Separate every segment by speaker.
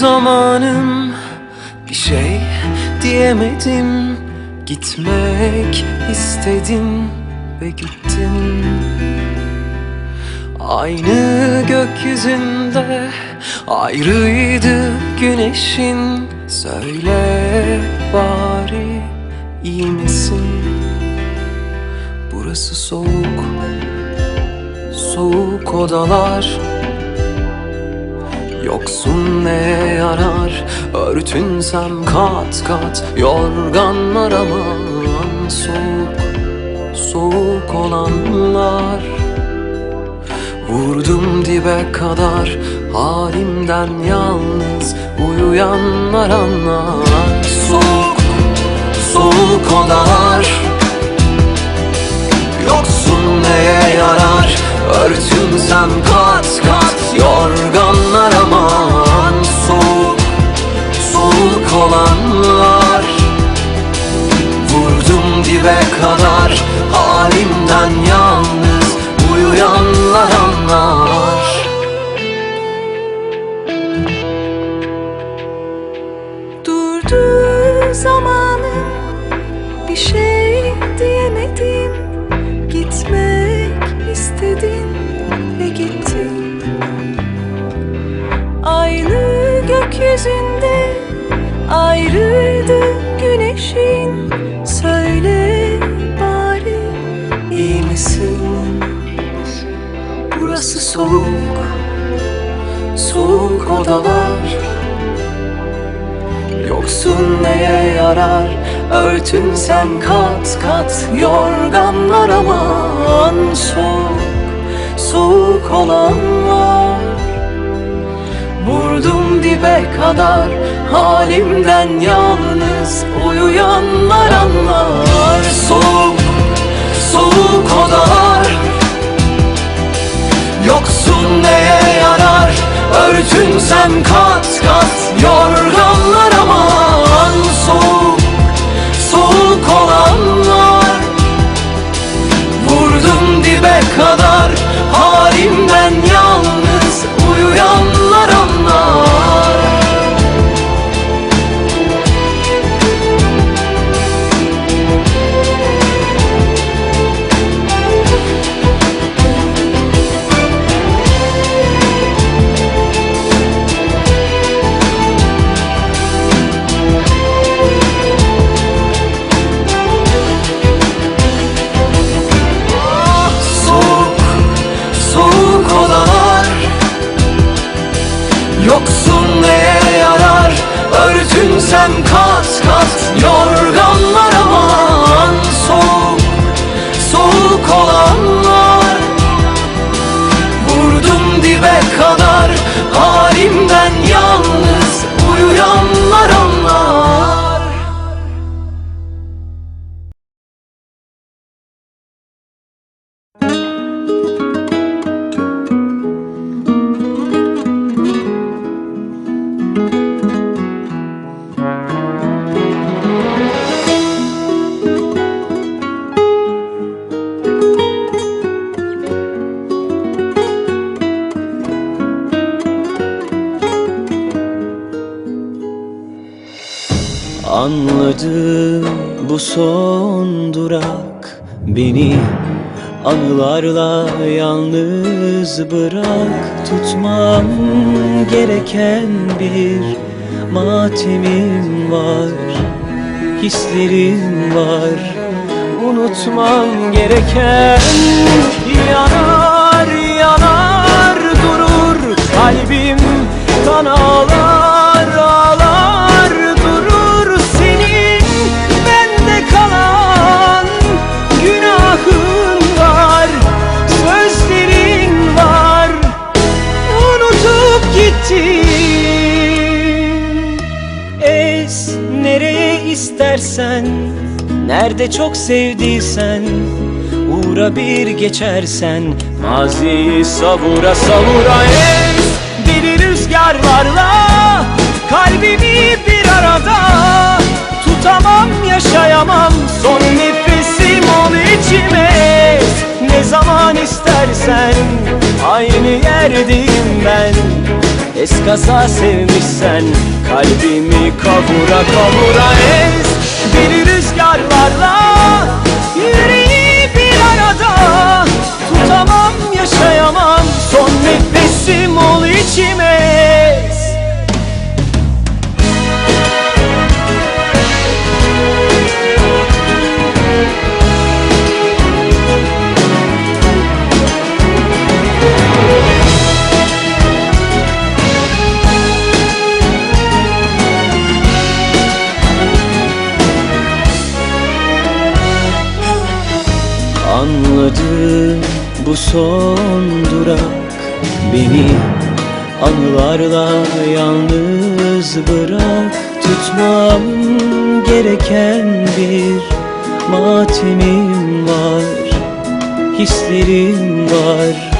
Speaker 1: zamanım Bir şey diyemedim. Gitmek istedim ve gittim. Aynı gökyüzünde ayrıydı güneşin. Söyle bari iyi misin? Burası soğuk, soğuk odalar Yoksun neye yarar? Örtünsem kat kat Yorganlar aman Soğuk, soğuk olanlar. Vurdum dibe kadar Halimden yalnız Uyuyanlar anlar. Soğuk, soğuk odalar Yoksun neye yarar? Örtünsem kat kat Yorganlar dibe kadar Halimden yalnız Uyuyanlar anlar.
Speaker 2: Durdu zamanım bir şey diyemedim. Gitmek istedim ve gittim Aynı gökyüzünde ayrıydı güneşin
Speaker 1: soğuk Soğuk odalar. Yoksun neye yarar? Örtünsen kat kat Yorganlar aman. Soğuk, soğuk olanlar Vurdum dibe kadar Halimden yalnız Uyuyanlar anlar. Soğuk, soğuk odalar Neye yarar? Örtünsem kat kat Yorganlar
Speaker 3: son durak Beni anılarla yalnız bırak. Tutmam gereken bir matemim var Hislerim var. Unutmam gereken Yanar Nerede çok sevdiysen Uğra bir geçersen Maziyi savura savura Ez deli rüzgarlarla Kalbimi bir arada Tutamam yaşayamam. Son nefesim ol içime. Ne zaman istersen Aynı yerdeyim ben. Eskaza sevmişsen Kalbimi kavura kavura ez. Deli rüzgarlarla Yüreği son durak Beni anılarla yalnız bırak. Tutmam gereken bir matemim var Hislerim var.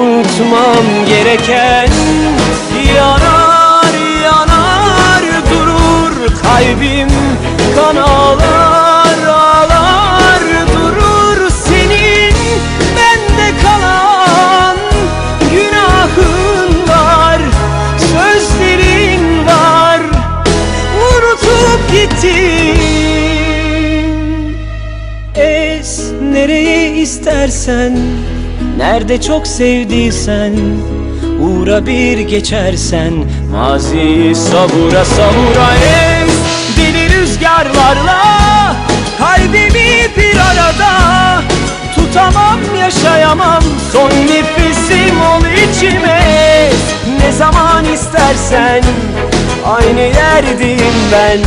Speaker 3: Unutmam gereken Yanar yanar durur kalbim Kan istersen Nerede çok sevdiysen Uğra bir geçersen Maziyi savura savura ez Deli rüzgarlarla Kalbimi bir arada Tutamam yaşayamam. Son nefesim ol içime Ne zaman istersen Aynı yerdeyim ben.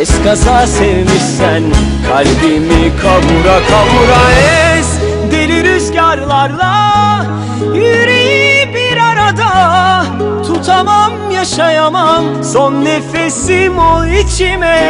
Speaker 3: Eskaza sevmişsen Kalbimi kavura kavura ez Rüzgarlarla Yüreği bir arada Tutamam yaşayamam. Son nefesim ol içime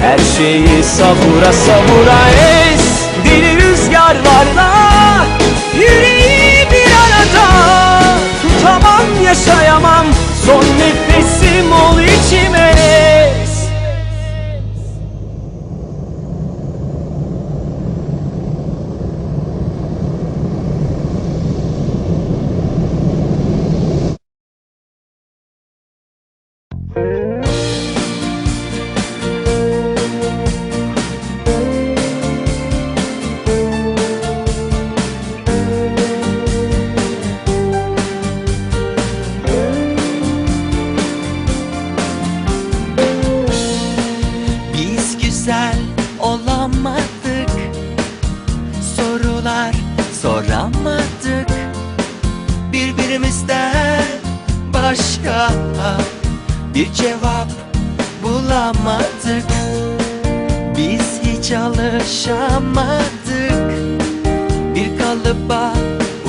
Speaker 3: Her şeyi savura savura ez Deli rüzgarlarla Yüreği bir arada. Tutamam yaşayamam. Son nefesim ol içime
Speaker 4: başka bir cevap bulamadık. Biz hiç alışamadık. Bir kalıba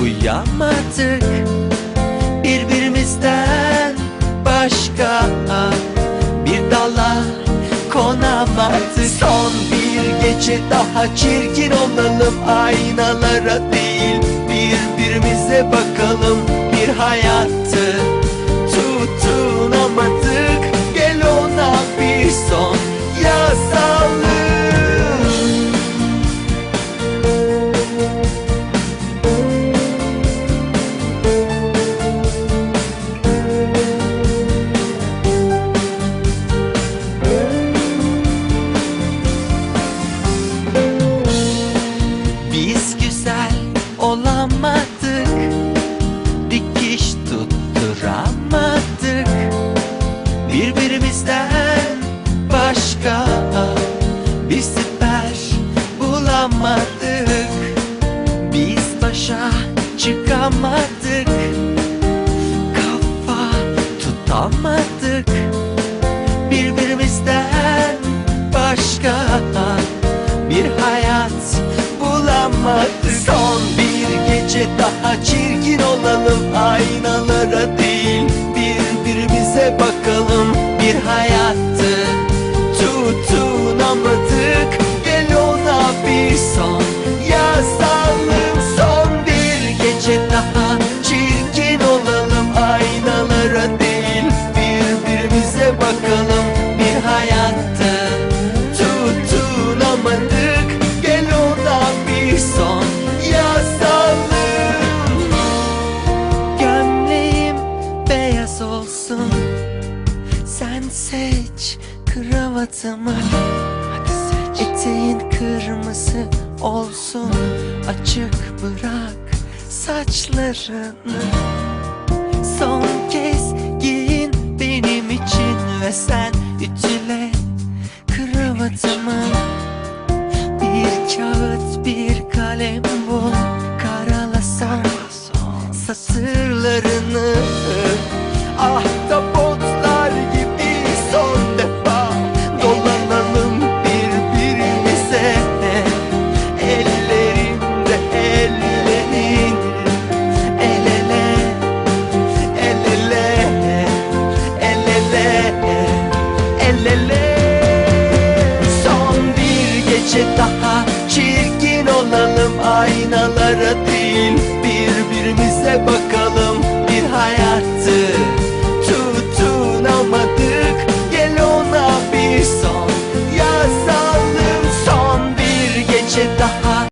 Speaker 4: uyamadık. Birbirimizden başka bir dala konamadık. Son bir gece daha çirkin olalım. Aynalara değil birbirimize bakalım. Bir hayatı olamadık Dikiş tutturamadık. Birbirimizden başka bir siper bulamadık. Biz başa çıkamadık. Kafa tutamadık. Birbirimizden başka bir hayat bulamadık gece daha çirkin olalım Aynalara değil seç kravatımı. Hadi seç. Eteğin kırmızı olsun. Açık bırak saçlarını. Son kez giyin benim için Ve sen ütüle kravatımı. Bir kağıt bir kalem. Birazcık daha çirkin olalım aynalara değil. Birbirimize bak